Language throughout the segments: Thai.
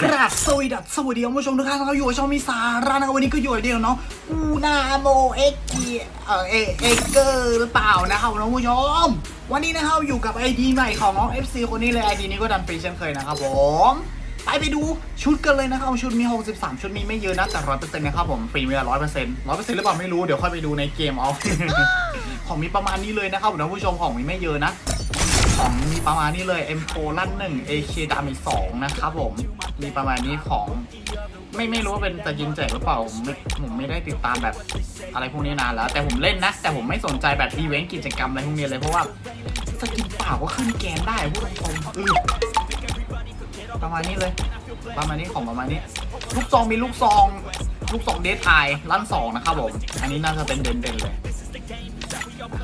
กราบสวัสดีสวัสดีคุณผู้ชมทุกท่านนะครับอยู่กับช่องมีสาระนะครับวันนี้ก็อยู่เดียวเนาะอูนาโมเอ็กเกีเออเอเอเกอร์หรือเปล่านะครับคุณผู้ชม วันนี้นะครับอยู่กับไอดีใหม่ของน้อง FC คนนี้เลยไอดีนี้ก็ดันฟรีเช่นเคยนะครับผมไปไปดูชุดกันเลยนะครับชุดมี 63 ชุดมีไม่เยอะนะแต่ร้อยเปอร์เซ็นต์นะครับผมฟรีมีร้อยเปอร์เซ็นต์ร้อยเปอร์เซ็นต์หรือเปล่าไม่รู้เดี๋ยวค่อยไปดูในเกมเอาของมีประมาณนี้เลยนะครับคุณผู้ชมของมีไม่เยอะนะ ของมีประมาณนี้เลย M4 ลั่นหนึ่ง AK ดามีสองนะครับผมมีประมาณนี้ของ ไม่ไม่รู้ว่าเป็นจะยิงแจกหรือเปล่าผมไม่ผมไม่ได้ติดตามแบบอะไรพวกนี้นานแล้ว แต่ผมเล่นนะ แต่ผมไม่สนใจแบบอีเวนต์กิจกรรมอะไรพวกนี้เลยเพราะว่าสกินเปล่าก็ขึ้นแกนได้พูดตรงๆเออประมาณนี้เลย ประมาณนี้ของประมาณนี้ ลูกซองมีลูกซองลูกซองเดทไอลั่นสองนะครับผม อันนี้น่าจะเป็นเด่นๆเลย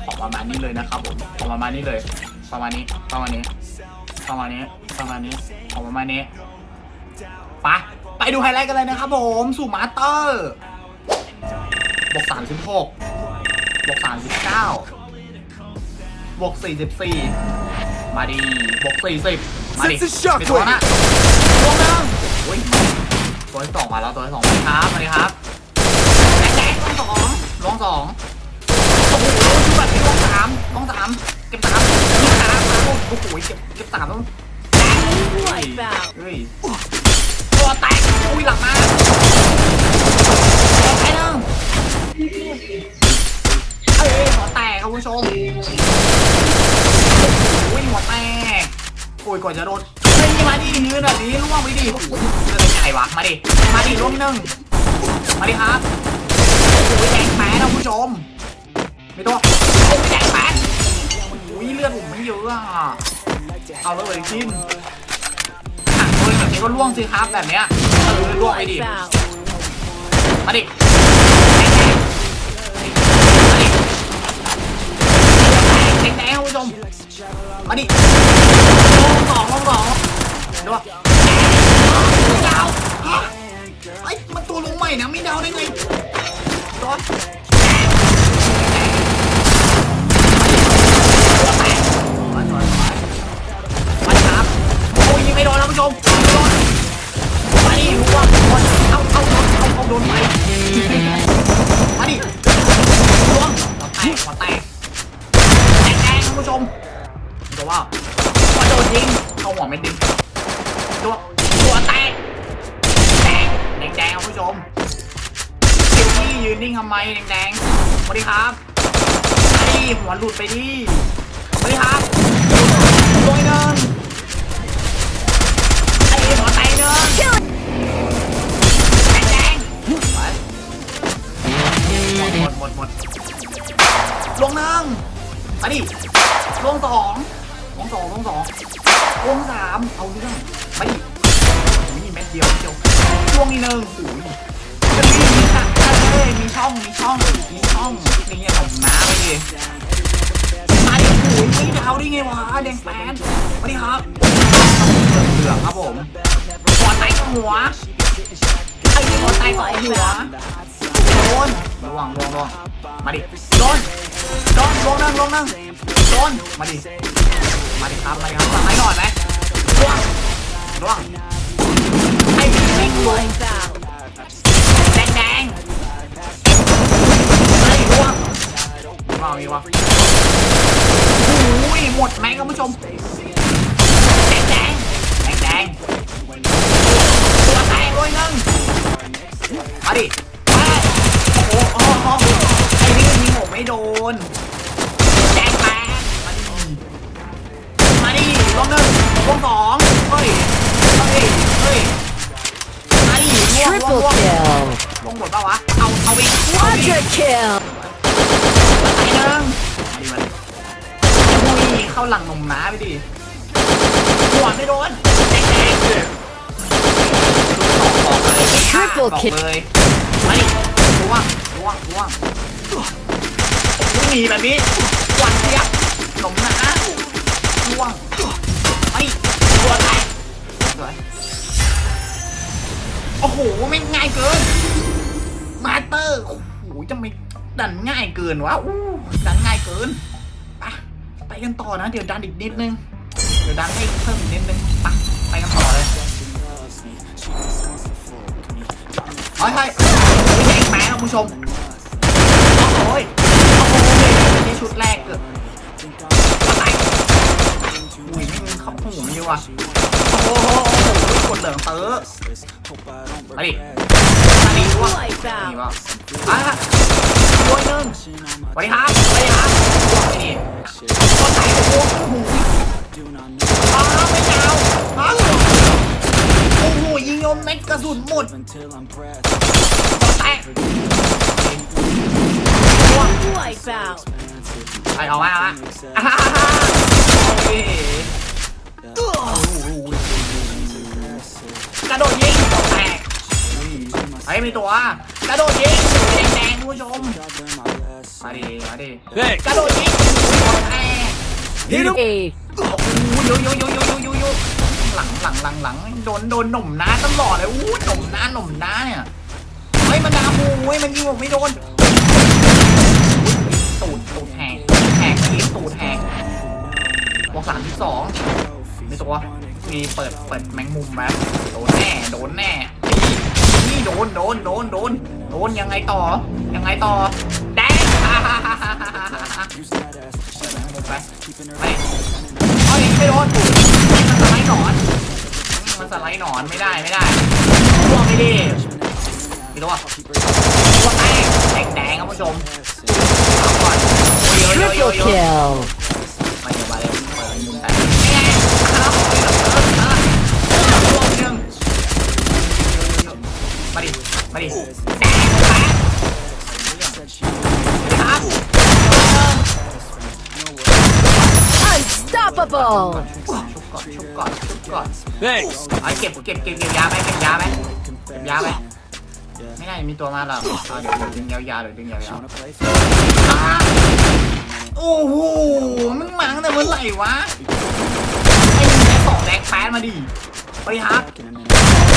ของประมาณนี้เลยนะครับผม ของประมาณนี้เลย ประมาณนี้ ประมาณนี้ ประมาณนี้ ประมาณนี้ของประมาณนี้ไปะไปดูไฮไลท์กันเลยนะครับผมสู่มาสเตอร์บวกสามสิบหกบวกสามสิบเก้าบวกสี่สิบสี่มาดีบวกสี่สิบมาดิ Sets the shock ไม่ตัวนะลงนึงโอ้ยตัวที่สองมาแล้วตัวที่สองมาครับมาดิครับแดงๆลงสองลงสองโอ้โหชุดแบบนี้ลงสามลงสามเก็บสามยิงสาม โอ้โหเก็บเก็บสามต้องเฮ้ยเฮ้ยตัวแตกอุ้ยหลังมาตัวแตกนึงเอ้ยหัวแตกครับคุณผู้ชมอุ้ยหัวแตกโอ้ยกว่าจะโดนเฮ้ยมาดิยืนแบบนี้ล่วงไปดิโอ้โหเลือดใหญ่วะมาดิมาดิล่วงนิดนึงมาดิครับโอ้ยแดงแพ้นะคุณผู้ชมไม่ต้องโอ้ ยแดงแปดอุ้ยเลือดผมไม่เยอะอะ เอาแล้วเลยทิมหักเลยแบบนี้ก็ล่วงสิครับแบบเนี้ยล่วงไปดิ มาดิแดงแดงๆคุณผู้ชมมาดิ ไม่โดนนะผู้ชมไม่โดนมาดิรู้ว่าบอลเอาเอาเอาเอาเอาโดนไปมาดิล้วงหัวแตกหัวแตกแดงๆคุณผู้ชมต่ว่าว่าโดนยิงเข้าหัวไม่ดิตัวตัวแตกแดงแดงคุณผู้ชมคิวนี่ยืนนิ่งทำไมแดงๆสวัสดีครับมาดิหัวหลุดไปดิสวัสดีครับ สองลงสองลงสามเอาเรื่องไปดิมีเม็ดเดียวเดียวช่วงนี้หนึ่งโอ้ยจะมีมีสักเอ้ยมีช่องมีช่องมีช่องนี่หนุ่มน้าไปดิมาดิโอ้ยไม่ดาวได้ไงวะแดงแปนสวัสดีครับเหลืองครับผมหัวไตหัวไอ้หัวไตกับหัวโดนระวังระวังระวังมาดิโดนโดนลงนั่งลงนั่งโดนมาดิ มาดิครับมาดิครับสั่งไม่หน่อยไหมระวังระวังไอ้แม่งลงแดงแดงเฮ้ยระวังระวังมีวะ องเฮ้ย เฮ้ย เฮ้ยมาดิล่วงล่วง Triple ล่วง kill. ลงหมดปะวะ เอา เอาไปเอาไป Quadra kill. ไปหนึ่งอุ้ยเข้าหลังนมน้าไปดิหัวไม่โดนแดงแดงบอกเลย Triple บอก kill เลยมาดิล่วงล่วงล่วงอุ้ยหนีแบบนี้หวั่นเสียบนมน้าล่วง โอ้โหไม่งง่ายเกิน มาเตอร์โอ้โหจะไม่ดันง่ายเกินวะอู้ดันง่ายเกินไปไปกันต่อนะ เดี๋ยวดันอีกนิดนึง เดี๋ยวดันให้เพิ่มอีกนิดนึงไปไปกันต่อเลยเฮ้ยเฮ้ยไม่ใช่แม่นะคุณผู้ชม โอ้ยโอ้โหไม่ใช่ชุดแรกเกิดอะไรอุ้ยไม่มีขับหูมันอยู่ว่ะโอ้โหกดเหลืองเต๋อ มาดิมาดิวะ Wipe นี่ out. วะอะตัวหนึ่งสวัสดีครับสวัสดีครับไอ้นี่ก็ใส่โอ้โหอ้าวไม่ยาวอ้าวโอ้โหยิงโยนเม็ดกระสุนหมดแตก Wipe out. ไปเอามาเอามาอ่าฮ่าฮ่าฮ่าโอเคกระโดดยิงแตกเฮ้ย มีตัวกระโดดยิงแดงๆคุณผู้ชมมาดิมาดิกระโดดยิงแตก A. โอ้โหโยโยโยโยโยโยโยหลังหลังหลังหลังโดนโดนหนุ่มน้าตลอดเลยอู้หนุ่มน้าหนุ่มน้าเนี่ยเฮ้ยมันดาบูเว้ยมันยิงผมไม่โดนตูดตูดแหกแหกทีตูดแหกวงสามที่สองมีตัวมีเปิดเปิดแมงมุมแบบโดนแน่โดนแน่ นโดนโดนโดนโดนยังไงต่อ ยังไงต่อแดงไปไปเฮ้ยไม่โดนมันสไลด์หนอนมันสไลด์หนอนไม่ได้ไม่ได้ร่วงไม่ดีกี่ตัวตัวแตกแดงแดงครับผู้ชมเอาก่อนโยโยโยโย Unstoppable. ชุบก่อนชุบก่อนชุบก่อน Thanks. ไอ้เก็บเก็บเก็บเก็บยาไหมเก็บยาไหมเก็บยาไหมไม่ได้มีตัวมาหรอกเอาเดี๋ยวเดี๋ยวดึงยาวๆเดี๋ยวดึงยาวๆอ่าโอ้โหมึงมังแต่เมื่อไหร่วะไอ้มึงแค่สองแดงแป๊ดมาดิไปฮัก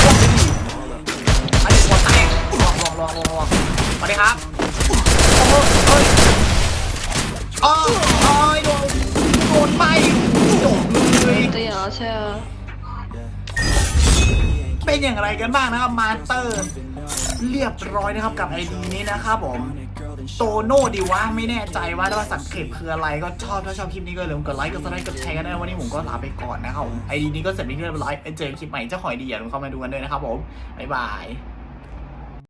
ลองไปดิไอ้หัวแตกลองลองลองลองลองสวัสดีครับโอ้โหเฮ้ยอ๋ออ๋อโดน ดนไปโดนเลย对呀，ใช่อเป็นอย่างไรกันบ้างนะครับมาสเตอร์ เรียบร้อยนะครับกับไอดีนี้นะครับผมโตโน่ดีวะไม่แน่ใจว่าถ้าสังเกตคืออะไรก็ชอบถ้าชอบคลิปนี้ก็อย่าลืมกดไลค์กดซับสไครต์กดแชร์กันด้วยวันนี้ผมก็ลาไปก่อนนะครับผมไอดีนี้ก็เสร็จไปเรียบร้อยเจอคลิปใหม่เจ้าหอยดีอย่าลืมเข้ามาดูกันด้วยนะครับผมบ๊ายบาย